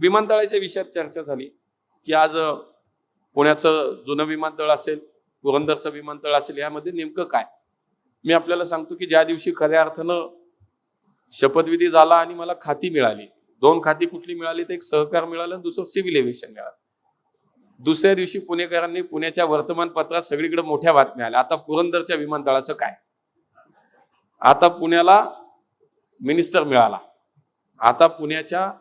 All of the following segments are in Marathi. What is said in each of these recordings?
विमानतळाच्या विषयात चर्चा झाली की आज पुण्याचं जुनं विमानतळ असेल पुरंदरचं विमानतळ असेल यामध्ये नेमकं काय? मी आपल्याला सांगतो की ज्या दिवशी खऱ्या अर्थानं शपथविधी झाला आणि मला खाती मिळाली. दोन खाती कुठली मिळाली? तर एक सहकार मिळालं आणि दुसरं सिव्हिल एव्हिएशन मिळालं. दुसऱ्या दिवशी पुणेकरांनी पुण्याच्या वर्तमानपत्रात सगळीकडे मोठ्या बातम्या आल्या. आता पुरंदरच्या विमानतळाचं काय? आता पुण्याला मिनिस्टर मिळाला. आता पुण्याच्या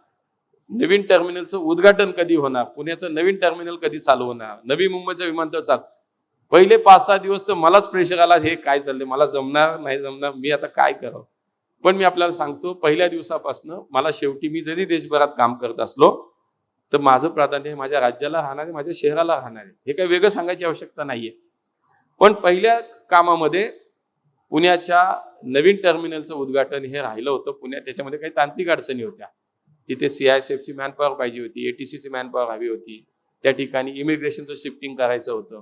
नवीन टर्मिनलचं उद्घाटन कधी होणार? पुण्याचं नवीन टर्मिनल कधी चालू होणार? नवी मुंबईचं विमानतळ चालू. पहिले पाच सहा दिवस तर मलाच प्रेशर आला हे काय चाललंय? मला जमणार नाही जमणार? मी आता काय करावं? पण मी आपल्याला सांगतो पहिल्या दिवसापासून मला शेवटी मी जरी देशभरात काम करत असलो तर माझं प्राधान्य हे माझ्या राज्याला राहणार आहे माझ्या शहराला राहणार आहे. हे काही वेगळं सांगायची आवश्यकता नाहीये. पण पहिल्या कामामध्ये पुण्याच्या नवीन टर्मिनलचं उद्घाटन हे राहिलं होतं. पुण्यात त्याच्यामध्ये काही तांत्रिक अडचणी होत्या. तिथे सीआयएसएफची मॅनपॉवर पाहिजे होती एटीसीची मॅनपॉवर हवी होती. त्या ठिकाणी इमिग्रेशनचं शिफ्टिंग करायचं होतं.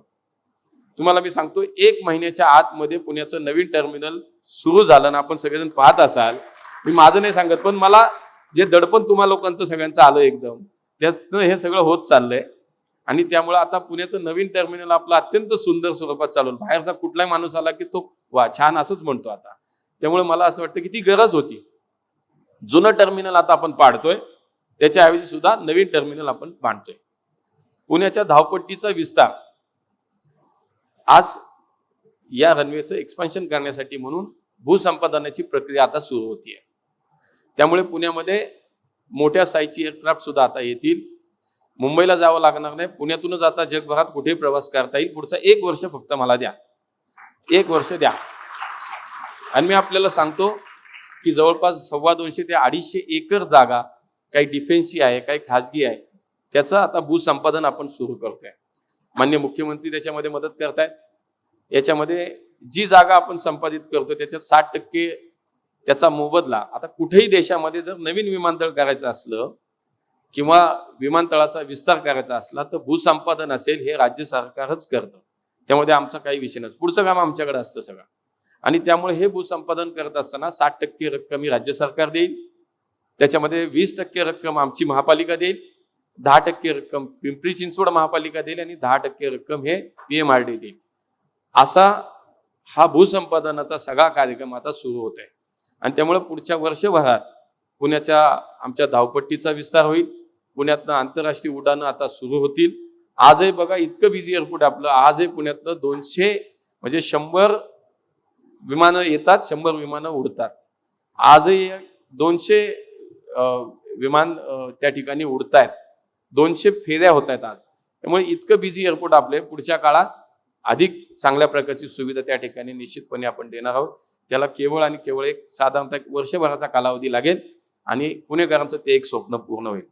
तुम्हाला मी सांगतो एक महिन्याच्या आतमध्ये पुण्याचं नवीन टर्मिनल सुरू झालं ना आपण सगळेजण पाहत असाल. मी माझं नाही सांगत पण मला जे दडपण तुम्हा लोकांचं सगळ्यांचं आलं एकदम. त्यातनं हे सगळं होत चाललंय. आणि त्यामुळे आता पुण्याचं नवीन टर्मिनल आपलं अत्यंत सुंदर स्वरूपात चालू बाहेरचा कुठलाही माणूस आला की तो वा छान असंच म्हणतो आता. त्यामुळे मला असं वाटतं की ती गरज होती. जुनं टर्मिनल आता आपण पाडतोय. त्याच्याऐवजी सुद्धा नवीन टर्मिनल आपण बांधतोय. पुण्याच्या धावपट्टीचा विस्तार. आज या रनवेचं एक्सपान्शन करण्यासाठी म्हणून भूसंपादनाची प्रक्रिया आता सुरू होतीये. त्यामुळे पुण्यामध्ये मोठ्या साईजची एअरक्राफ्ट सुद्धा आता येतील. मुंबईला जावं लागणार नाही. पुण्यातूनच आता जगभरात कुठेही प्रवास करता येईल? पुढचा एक वर्ष फक्त मला द्या. एक वर्ष द्या. आणि मी आपल्याला सांगतो की जवळपास सव्वा दोनशे ते अडीचशे एकर जागा काही डिफेन्सची आहे काही खाजगी आहे त्याचं आता भूसंपादन आपण सुरू करतोय. मान्य मुख्यमंत्री त्याच्यामध्ये मदत करतायत. याच्यामध्ये जी जागा आपण संपादित करतो त्याच्यात साठ टक्के त्याचा मोबदला आता कुठेही देशामध्ये जर नवीन विमानतळ करायचं असलं किंवा विमानतळाचा विस्तार करायचा असला तर भूसंपादन असेल हे राज्य सरकारच करतं. त्यामध्ये आमचा काही विषय नसतो. पुढचं काम आमच्याकडे असतं सगळं. आणि त्यामुळे हे भूसंपादन करत असताना साठ टक्के रक्कम ही राज्य सरकार देईल. त्याच्यामध्ये वीस टक्के रक्कम आमची महापालिका देईल. दहा टक्के रक्कम पिंपरी चिंचवड महापालिका देईल आणि दहा टक्के रक्कम हे पीएमआरडी देईल. असा हा भूसंपादनाचा सगळा कार्यक्रम आता सुरू होत आहे. आणि त्यामुळे पुढच्या वर्षभरात पुण्याच्या आमच्या धावपट्टीचा विस्तार होईल. पुण्यातनं आंतरराष्ट्रीय उड्डाणं आता सुरू होतील. आजही बघा इतकं बिझी एअरपोर्ट आपलं. आजही पुण्यातनं दोनशे म्हणजे शंभर विमानं येतात शंभर विमानं उडतात. आजही दोनशे विमान त्या ठिकाणी उडतायत. दोनशे फेऱ्या होत आहेत आज. त्यामुळे इतकं बिझी एअरपोर्ट आपले पुढच्या काळात अधिक चांगल्या प्रकारची सुविधा त्या ठिकाणी निश्चितपणे आपण देणार आहोत. त्याला केवळ आणि केवळ एक साधारणतः एक वर्षभराचा कालावधी लागेल आणि पुणेकरांचं ते एक स्वप्न पूर्ण होईल.